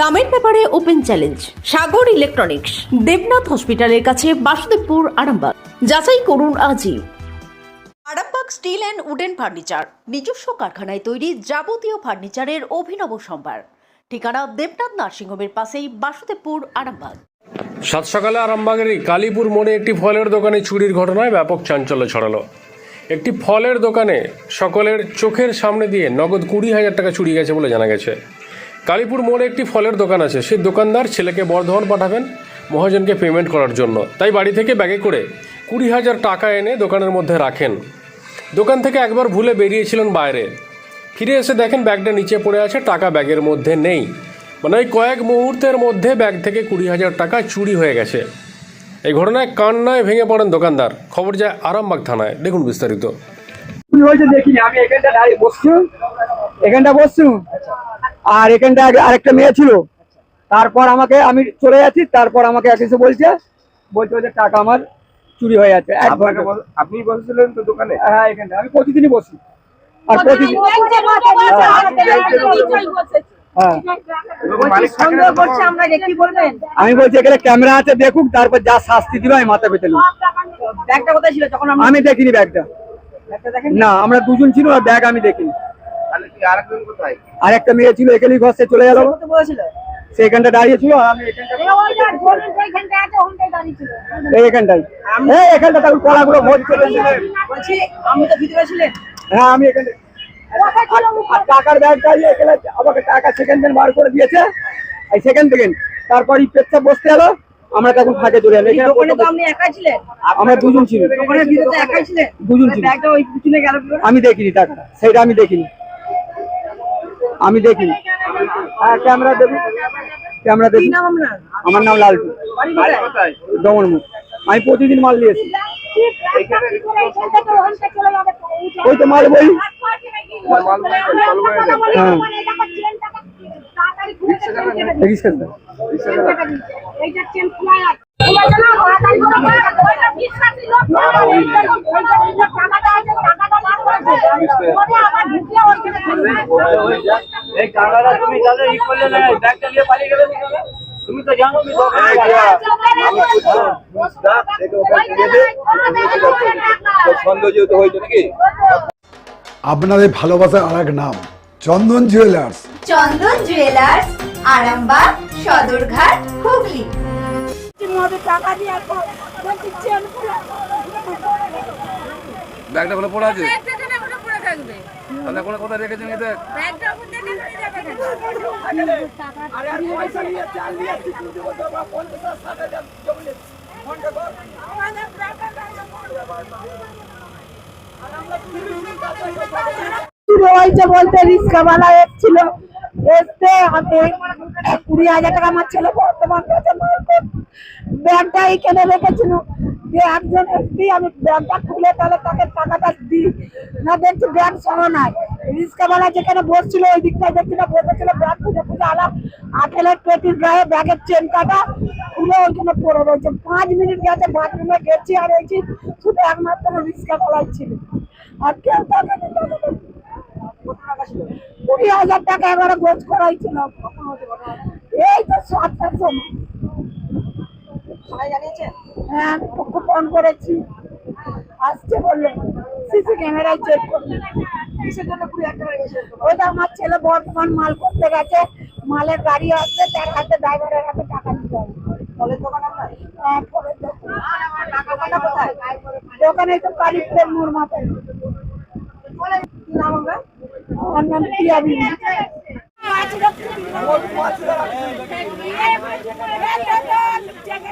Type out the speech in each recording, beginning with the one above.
দামের ব্যাপারে open challenge, Sagar electronics, Debnath hospital কাছে বাসুদেবপুর, আরামবাগ। যাচাই করুন আজই। Arambagh steel and wooden furniture, নিজস্ব কারখানায় তৈরি যাবতীয় ফার্নিচারের অভিনব সম্ভার। ঠিকানা দেবনাথ নার্সিংহোমের পাশেই বাসুদেবপুর, আরামবাগ। সাত সকালে আরামবাগের এই কালীপুর মোড়ে একটি ফলের দোকানে চুরির ঘটনায় ব্যাপক চাঞ্চল্য ছড়ালো। একটি ফলের দোকানে সকলের চোখের সামনে দিয়ে নগদ কুড়ি হাজার টাকা চুরি গেছে বলে জানা গেছে। কালীপুর মোড়ে একটি ফলের দোকান আছে। সেই দোকানদার ছেলেকে বর্ধমান পাঠাবেন মহাজনকে পেমেন্ট করার জন্য। তাই বাড়ি থেকে ব্যাগে করে কুড়ি হাজার টাকা এনে দোকানের মধ্যে রাখেন। দোকান থেকে একবার ভুলে বেরিয়েছিলেন বাইরে। ফিরে এসে দেখেন ব্যাগটা নিচে পড়ে আছে, টাকা ব্যাগের মধ্যে নেই। মানে ওই কয়েক মুহূর্তের মধ্যে ব্যাগ থেকে কুড়ি হাজার টাকা চুরি হয়ে গেছে। এই ঘটনায় কান্নায় ভেঙে পড়েন দোকানদার। খবর যায় আরামবাগ থানায়। দেখুন বিস্তারিত। দেখিনি আমি এখানটা এখানটা আর এখানটা আগে আরেকটা মেয়ে ছিল। তারপর আমাকে আমি চলে যাচ্ছি তারপর আমাকে এক এসে বলছে বলছে যে টাকা আমার চুরি হয়ে যাচ্ছে। আপনি বসেছিলেন তো দোকানে? হ্যাঁ এখানটা। আমি প্রতিদিনই বসি। আর প্রতিদিন? আমি বলছি এখানে ক্যামেরা আছে দেখুক তারপর যা শাস্তি দিবে আমি মাথা পেতে আমি দেখিনি ব্যাগটা। ব্যাগটা না আমরা দুজন ছিল আর ব্যাগ আমি দেখিনি তাহলে কি আরেকজন কোথায় আর একটা মেয়ে ছিল এখানেই ঘষে চলে গেল। সে এখানটা দাঁড়িয়ে ছিল আর আমি এখানটাই এখানটা কলাগুলো ভোজ হ্যাঁ আমি এখানে আর- আর টাকার ব্যাগটা এখানে আমাকে টাকা সেকেন্ড হ্যান্ড বার করে দিয়েছে। এই সেকেন্ড থেকে তারপর এই পেচ্ছা বসতে গেল আমরা তখন ফাঁকে চলে এলাম। এখানে দোকানে তো আপনি একাই ছিলেন? আমরা দুজন ছিল দোকানের ভিতরে একাই ছিলেন? দুজন ছিল। ব্যাগটা ওই পিছনে গেল আমি দেখিনি টাকাটা। সেটা আমি দেখিনি। আমি দেখি হ্যাঁ ক্যামেরা দেখুন। ক্যামেরা কি দেখুন। আমার নাম লালটু। দমনমুখ আমি প্রতিদিন মাল নিয়েছি ওই তো মাল বই। হ্যাঁ। এই তুমি ই করলে না ব্যাগটা নিয়ে পালিয়ে গেলে তুমি তো জানো আমি দিয়া, দিয়ে নাকি? আপনাদের ভালোবাসার আর এক নাম চন্দন জুয়েলার্স চন্দন জুয়েলার্স আরামবাগ সদরঘাট হুগলি। ব্যাগটা কোনো পড়ে আছে? তাহলে কোনো রেখেছেন শুরু হয়েছে বলতে রিক্সাওয়ালা এসেছিল এসতে হাতে কুড়ি হাজার টাকা আমার ছেলে বর্তমান ব্যাগটা এখানে রেখেছিল। যে একজন এসছি আমি ব্যাগটা খুলে তাহলে তাকে টাকাটা দিই। না, দেখছি ব্যাগ সহ নাই। রিক্সাওয়ালা যেখানে বসছিল, ওই দিকটায় দেখছি না বসেছিল ব্যাগ খুঁজে খুঁজে আলাম আঠেলের পেটির গায়ে ব্যাগের চেন কাটা খুলে ওইখানে পড়ে রয়েছে। পাঁচ মিনিট গেছে, বাথরুমে গেছি আর হয়েছি শুধু একমাত্র রিক্সাওয়ালাই ছিল। আর কেউ তাকে কুড়ি হাজার টাকা এবারে গোছ করাইছিল এই তো সাতটার সময়। হ্যাঁ ফোন করেছি। আসছে বলল সিসি ক্যামেরায় চেক করবে আমার ছেলে বর্তমান মাল করতে গেছে। মালের গাড়ি আসবে তার হাতে ড্রাইভারের হাতে টাকা দিতে হবে। ফলের দোকান আপনার? হ্যাঁ ফলের দোকান। কোথায়? দোকানে তো কালীপুরের মোড় মাথায়। কি নাম হবে আমার নাম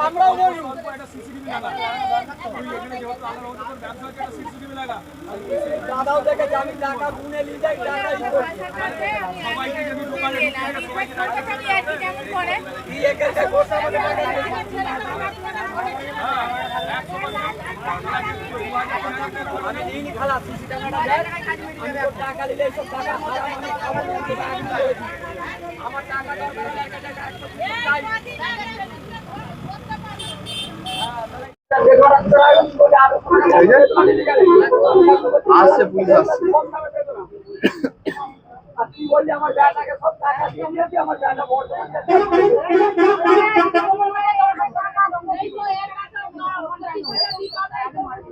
আমরাও বলব একটা সিসিটিভি লাগা তুই এখানে যেহেতু তোর একটা সিসিটিভি লাগা দাদাও দেখেছে আমি টাকা গুনে নিয়ে যাই টাকা সবাইকে যদি দোকানে এখানে বসে আমি খালা সিসি টাকাটা দেখ আমি তোর টাকা দিলে এইসব টাকা হারাম আমি খাবার দিতে পারি না। আমার টাকা দরকার হলে একটা টাকা একশো টাকা চাই। আসছে পুলিশ আসছে আর তুই বললি আমার ব্যাটাকে সব টাকা দিয়ে দিয়েছি আমার ব্যাটা বর্তমানে বলার আর আমি টাকা ক্যাশে টাকা যাই